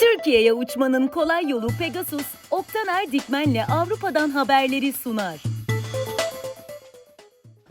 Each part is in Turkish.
Türkiye'ye uçmanın kolay yolu Pegasus, Oktaner Dikmen'le Avrupa'dan haberleri sunar.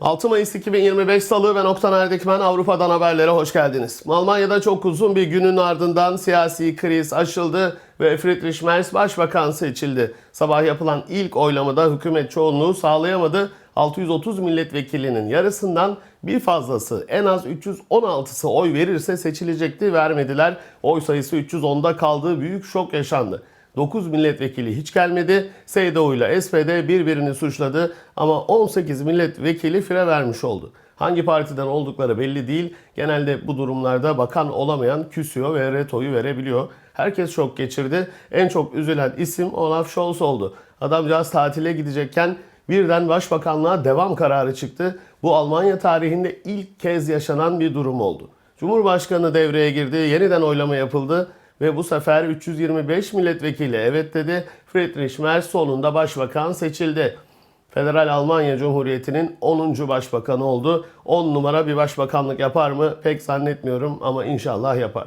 6 Mayıs 2025 Salı ben Oktan Erdikmen Avrupa'dan haberlere hoş geldiniz. Almanya'da çok uzun bir günün ardından siyasi kriz aşıldı ve Friedrich Merz başbakan seçildi. Sabah yapılan ilk oylamada hükümet çoğunluğu sağlayamadı. 630 milletvekilinin yarısından bir fazlası en az 316'sı oy verirse seçilecekti vermediler. Oy sayısı 310'da kaldı büyük şok yaşandı. 9 milletvekili hiç gelmedi. CDU ile SPD birbirini suçladı ama 18 milletvekili fire vermiş oldu. Hangi partiden oldukları belli değil. Genelde bu durumlarda bakan olamayan küsüyor ve retoyu verebiliyor. Herkes şok geçirdi. En çok üzülen isim Olaf Scholz oldu. Adamcağız tatile gidecekken birden başbakanlığa devam kararı çıktı. Bu Almanya tarihinde ilk kez yaşanan bir durum oldu. Cumhurbaşkanı devreye girdi, yeniden oylama yapıldı ve bu sefer 325 milletvekili evet dedi. Friedrich Merz sonunda başbakan seçildi. Federal Almanya Cumhuriyeti'nin 10. başbakanı oldu. 10 numara bir başbakanlık yapar mı? Pek zannetmiyorum ama inşallah yapar.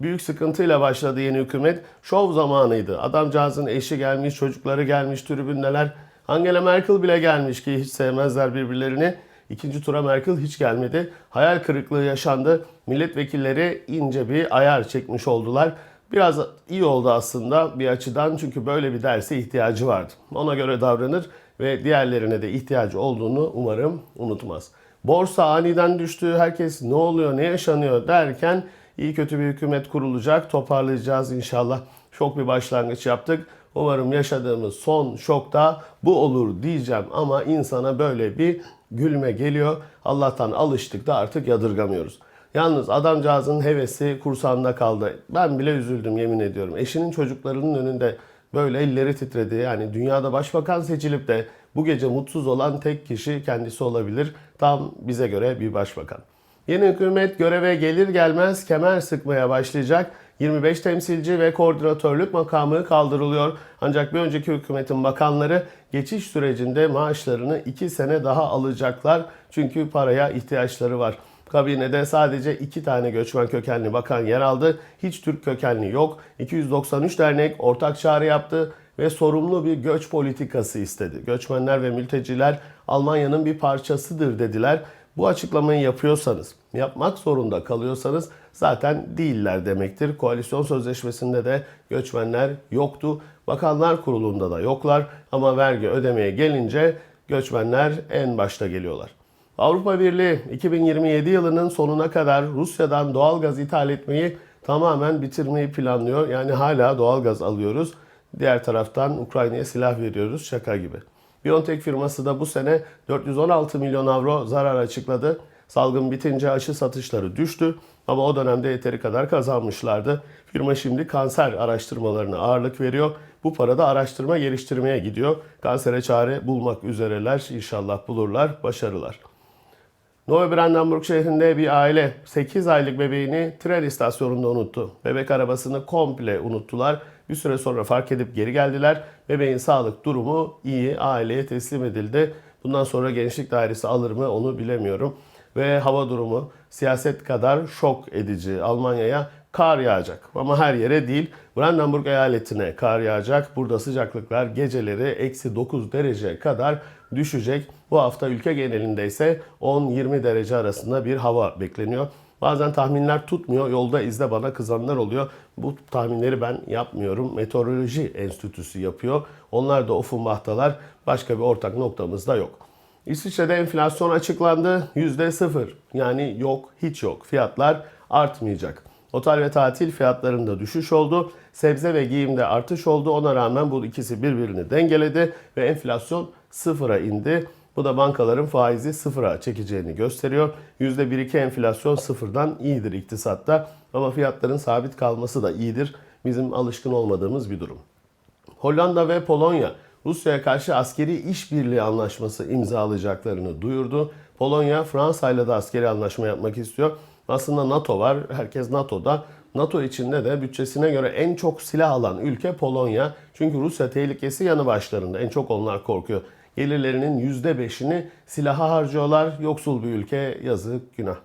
Büyük sıkıntıyla başladı yeni hükümet. Şov zamanıydı. Adamcağızın eşi gelmiş, çocukları gelmiş tribündeler. Angela Merkel bile gelmiş ki hiç sevmezler birbirlerini. İkinci tura Merkel hiç gelmedi. Hayal kırıklığı yaşandı. Milletvekilleri ince bir ayar çekmiş oldular. Biraz iyi oldu aslında bir açıdan çünkü böyle bir derse ihtiyacı vardı. Ona göre davranır ve diğerlerine de ihtiyacı olduğunu umarım unutmaz. Borsa aniden düştü. Herkes ne oluyor, ne yaşanıyor derken iyi kötü bir hükümet kurulacak. Toparlayacağız inşallah. Şok bir başlangıç yaptık. Umarım yaşadığımız son şokta bu olur diyeceğim ama insana böyle bir gülme geliyor. Allah'tan alıştık da artık yadırgamıyoruz. Yalnız adamcağızın hevesi kursağında kaldı. Ben bile üzüldüm yemin ediyorum. Eşinin çocuklarının önünde böyle elleri titredi. Yani dünyada başbakan seçilip de bu gece mutsuz olan tek kişi kendisi olabilir. Tam bize göre bir başbakan. Yeni hükümet göreve gelir gelmez kemer sıkmaya başlayacak. 25 temsilci ve koordinatörlük makamı kaldırılıyor. Ancak bir önceki hükümetin bakanları geçiş sürecinde maaşlarını 2 sene daha alacaklar. Çünkü paraya ihtiyaçları var. Kabinede sadece iki tane göçmen kökenli bakan yer aldı. Hiç Türk kökenli yok. 293 dernek ortak çağrı yaptı ve sorumlu bir göç politikası istedi. Göçmenler ve mülteciler Almanya'nın bir parçasıdır dediler. Bu açıklamayı yapıyorsanız, yapmak zorunda kalıyorsanız zaten değiller demektir. Koalisyon sözleşmesinde de göçmenler yoktu. Bakanlar kurulunda da yoklar ama vergi ödemeye gelince göçmenler en başta geliyorlar. Avrupa Birliği 2027 yılının sonuna kadar Rusya'dan doğalgaz ithal etmeyi tamamen bitirmeyi planlıyor. Yani hala doğalgaz alıyoruz. Diğer taraftan Ukrayna'ya silah veriyoruz şaka gibi. BioNTech firması da bu sene 416 milyon avro zarar açıkladı. Salgın bitince aşı satışları düştü ama o dönemde yeteri kadar kazanmışlardı. Firma şimdi kanser araştırmalarına ağırlık veriyor. Bu para da araştırma geliştirmeye gidiyor. Kansere çare bulmak üzereler. İnşallah bulurlar, başarılar. Neue Brandenburg şehrinde bir aile 8 aylık bebeğini tren istasyonunda unuttu. Bebek arabasını komple unuttular. Bir süre sonra fark edip geri geldiler. Bebeğin sağlık durumu iyi, aileye teslim edildi. Bundan sonra gençlik dairesi alır mı onu bilemiyorum. Ve hava durumu siyaset kadar şok edici. Almanya'ya kar yağacak ama her yere değil. Brandenburg eyaletine kar yağacak. Burada sıcaklıklar geceleri eksi 9 derece kadar düşecek. Bu hafta ülke genelinde ise 10-20 derece arasında bir hava bekleniyor. Bazen tahminler tutmuyor. Yolda izle bana kızanlar oluyor. Bu tahminleri ben yapmıyorum. Meteoroloji Enstitüsü yapıyor. Onlar da Offenbach'talar. Başka bir ortak noktamız da yok. İsviçre'de enflasyon açıklandı. %0. Yani yok, hiç yok. Fiyatlar artmayacak. Otel ve tatil fiyatlarında düşüş oldu. Sebze ve giyimde artış oldu. Ona rağmen bu ikisi birbirini dengeledi ve enflasyon sıfıra indi. Bu da bankaların faizi sıfıra çekeceğini gösteriyor. %1-2 enflasyon sıfırdan iyidir iktisatta ama fiyatların sabit kalması da iyidir. Bizim alışkın olmadığımız bir durum. Hollanda ve Polonya Rusya'ya karşı askeri işbirliği anlaşması imzalayacaklarını duyurdu. Polonya Fransa ile de askeri anlaşma yapmak istiyor. Aslında NATO var. Herkes NATO'da. NATO içinde de bütçesine göre en çok silah alan ülke Polonya. Çünkü Rusya tehlikesi yanı başlarında. En çok onlar korkuyor. Gelirlerinin %5'ini silaha harcıyorlar. Yoksul bir ülke yazık günah.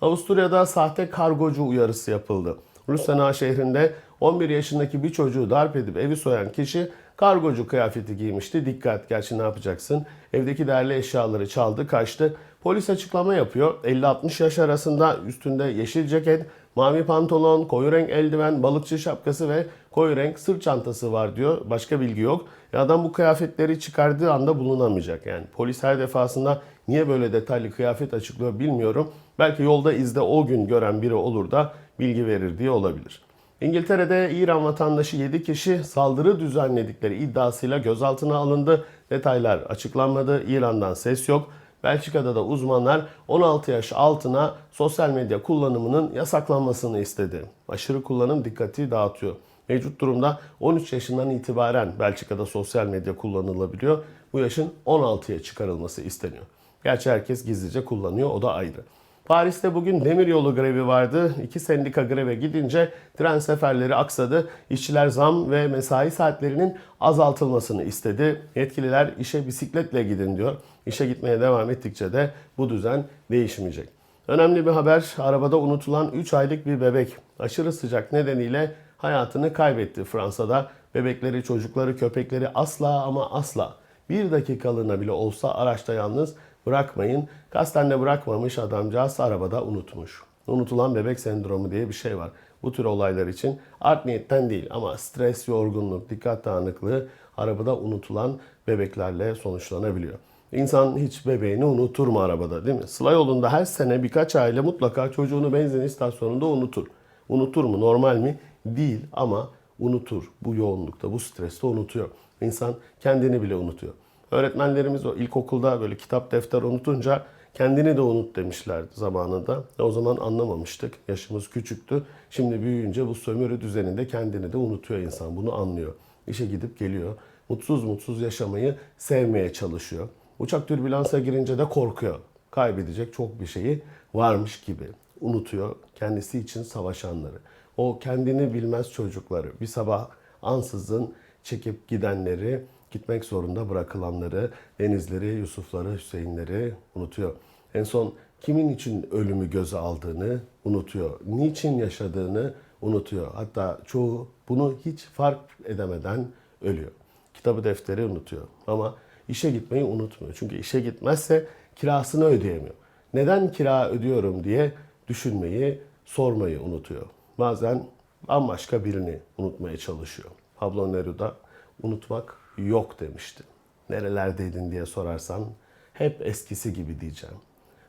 Avusturya'da sahte kargocu uyarısı yapıldı. Rüstena şehrinde 11 yaşındaki bir çocuğu darp edip evi soyan kişi kargocu kıyafeti giymişti. Dikkat gerçi ne yapacaksın? Evdeki değerli eşyaları çaldı kaçtı. Polis açıklama yapıyor. 50-60 yaş arasında üstünde yeşil ceket, mavi pantolon, koyu renk eldiven, balıkçı şapkası ve koyu renk sırt çantası var diyor. Başka bilgi yok. Ya adam bu kıyafetleri çıkardığı anda bulunamayacak. Yani polis her defasında niye böyle detaylı kıyafet açıklıyor bilmiyorum. Belki yolda izde o gün gören biri olur da bilgi verir diye olabilir. İngiltere'de İran vatandaşı 7 kişi saldırı düzenledikleri iddiasıyla gözaltına alındı. Detaylar açıklanmadı. İran'dan ses yok. Belçika'da da uzmanlar 16 yaş altına sosyal medya kullanımının yasaklanmasını istedi. Aşırı kullanım dikkati dağıtıyor. Mevcut durumda 13 yaşından itibaren Belçika'da sosyal medya kullanılabiliyor. Bu yaşın 16'ya çıkarılması isteniyor. Gerçi herkes gizlice kullanıyor o da ayrı. Paris'te bugün demiryolu grevi vardı. İki sendika greve gidince tren seferleri aksadı. İşçiler zam ve mesai saatlerinin azaltılmasını istedi. Yetkililer işe bisikletle gidin diyor. İşe gitmeye devam ettikçe de bu düzen değişmeyecek. Önemli bir haber. Arabada unutulan 3 aylık bir bebek aşırı sıcak nedeniyle hayatını kaybetti Fransa'da. Bebekleri, çocukları, köpekleri asla ama asla bir dakikalığına bile olsa araçta yalnız bırakmayın. Kasten de bırakmamış adamcağız arabada unutmuş. Unutulan bebek sendromu diye bir şey var. Bu tür olaylar için art niyetten değil ama stres, yorgunluk, dikkat dağınıklığı arabada unutulan bebeklerle sonuçlanabiliyor. İnsan hiç bebeğini unutur mu arabada değil mi? Sıla yolunda her sene birkaç aile mutlaka çocuğunu benzin istasyonunda unutur. Unutur mu? Normal mi? Değil ama unutur. Bu yoğunlukta, bu streste unutuyor. İnsan kendini bile unutuyor. Öğretmenlerimiz o ilkokulda böyle kitap defter unutunca kendini de unut demişlerdi zamanında. E o zaman anlamamıştık. Yaşımız küçüktü. Şimdi büyüyünce bu sömürü düzeninde kendini de unutuyor insan. Bunu anlıyor. İşe gidip geliyor. Mutsuz mutsuz yaşamayı sevmeye çalışıyor. Uçak türbülansa girince de korkuyor. Kaybedecek çok bir şeyi varmış gibi. Unutuyor kendisi için savaşanları. O kendini bilmez çocukları. Bir sabah ansızın çekip gidenleri, gitmek zorunda bırakılanları, Denizleri, Yusufları, Hüseyinleri unutuyor. En son kimin için ölümü göze aldığını unutuyor. Niçin yaşadığını unutuyor. Hatta çoğu bunu hiç fark edemeden ölüyor. Kitabı defteri unutuyor. Ama işe gitmeyi unutmuyor. Çünkü işe gitmezse kirasını ödeyemiyor. Neden kira ödüyorum diye düşünmeyi, sormayı unutuyor. Bazen bambaşka birini unutmaya çalışıyor. Pablo Neruda unutmak yok demişti. Nerelerdeydin diye sorarsan hep eskisi gibi diyeceğim.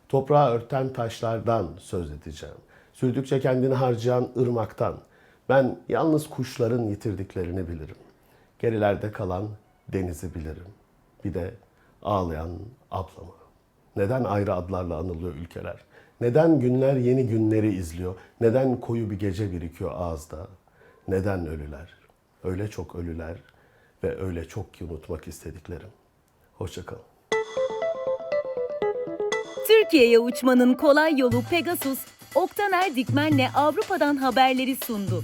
Toprağı örten taşlardan söz edeceğim. Sürdükçe kendini harcayan ırmaktan. Ben yalnız kuşların yitirdiklerini bilirim. Gerilerde kalan denizi bilirim. Bir de ağlayan ablamı. Neden ayrı adlarla anılıyor ülkeler? Neden günler yeni günleri izliyor? Neden koyu bir gece birikiyor ağızda? Neden ölüler? Öyle çok ölüler ve öyle çok ki unutmak istediklerim. Hoşçakalın. Türkiye'ye uçmanın kolay yolu Pegasus, Oktaner Dikmen'le Avrupa'dan haberleri sundu.